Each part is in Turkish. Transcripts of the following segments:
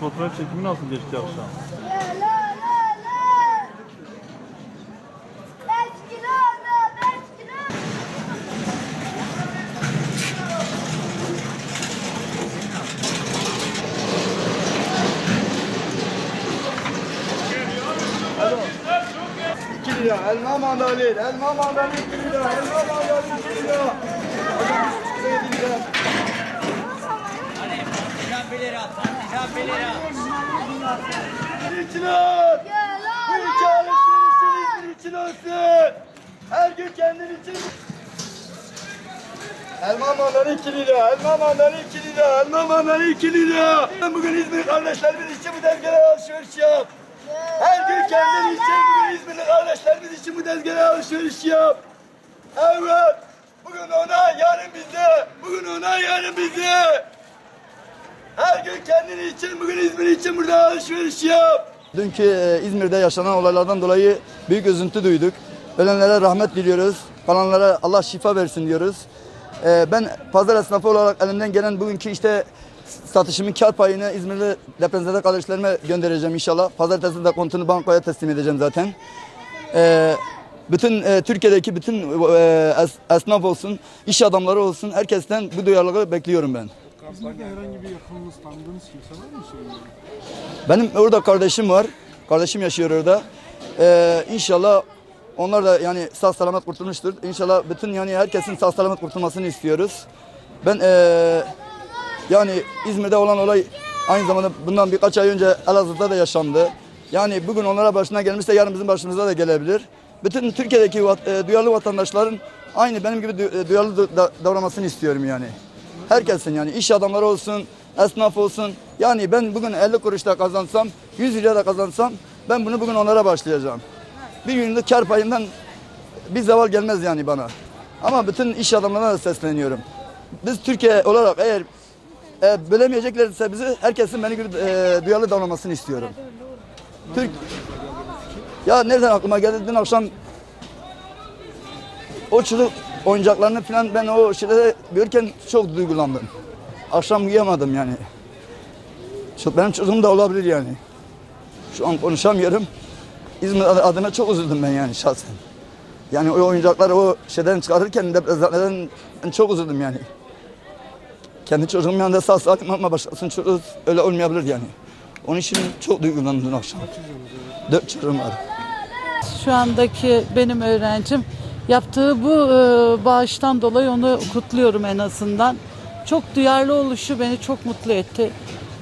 Fotoğraf çekimi nasıl geçti akşam? İki lira. Elma mandalin. Elma mandalin 2 lira. Elma mandalin 2 lira. Hocam, bir lira. Bir kilo. Ya Bu la ülke la alışverişin İzmir için olsun. Her gün kendin için. Elma mandalin 2 lira. Elma mandalin 2 lira. Elma mandalin 2 lira. Bugün İzmir kardeşlerimiz için bu tezgaha alışveriş yap. Her gün kendin için İzmirli kardeşlerimiz için bu tezgaha alışveriş yap. Evet. Bugün ona, yarın bize. Bugün ona, yarın bize. Her gün kendin için, bugün İzmir için burada alışveriş yap. Dünkü e, İzmir'de yaşanan olaylardan dolayı büyük üzüntü duyduk. Ölenlere rahmet diliyoruz. Kalanlara Allah şifa versin diyoruz. E, ben pazar esnafı olarak elimden gelen bugünkü işte satışımın kar payını İzmirli depremzede kardeşlerime göndereceğim inşallah. Pazartesi de kontunu bankaya teslim edeceğim zaten. E, bütün e, Türkiye'deki bütün e, es- esnaf olsun, iş adamları olsun herkesten bu duyarlılığı bekliyorum ben. İzmir'de herhangi bir yakınınız, tanıdığınız kimse var mı şeyin? Benim orada kardeşim var. Kardeşim yaşıyor orada. Ee, inşallah onlar da yani sağ selamet kurtulmuştur. İnşallah bütün yani herkesin sağ selamet kurtulmasını istiyoruz. Ben ee, yani İzmir'de olan olay aynı zamanda bundan birkaç ay önce Elazığ'da da yaşandı. Yani bugün onlara başına gelmişse yarın bizim başımıza da gelebilir. Bütün Türkiye'deki e, duyarlı vatandaşların aynı benim gibi e, duyarlı da- da- davranmasını istiyorum yani. Herkesin yani iş adamları olsun, esnaf olsun. Yani ben bugün 50 kuruşta kazansam, 100 lira da kazansam ben bunu bugün onlara başlayacağım. Bir günlük kar payından bir zeval gelmez yani bana. Ama bütün iş adamlarına da sesleniyorum. Biz Türkiye olarak eğer e, bölemeyeceklerse bizi herkesin beni e, duyarlı davranmasını istiyorum. Türk ya nereden aklıma geldi dün akşam o çocuk oyuncaklarını falan ben o şeyleri görürken çok duygulandım. Akşam uyuyamadım yani. Şu- Benim çocuğum da olabilir yani. Şu an konuşamıyorum. İzmir ad- adına çok üzüldüm ben yani şahsen. Yani o oyuncakları o şeyden çıkarırken ben çok üzüldüm yani. Kendi çocuğum yanında sağ salim ama başkasının çocuğu öyle olmayabilir yani. Onun için çok duygulandım dün akşam. Dört çocuğum var. Şu andaki benim öğrencim yaptığı bu e, bağıştan dolayı onu kutluyorum en azından. Çok duyarlı oluşu beni çok mutlu etti.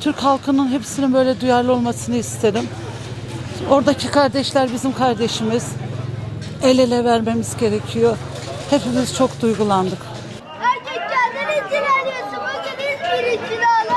Türk halkının hepsinin böyle duyarlı olmasını isterim. Oradaki kardeşler bizim kardeşimiz. El ele vermemiz gerekiyor. Hepimiz çok duygulandık. içine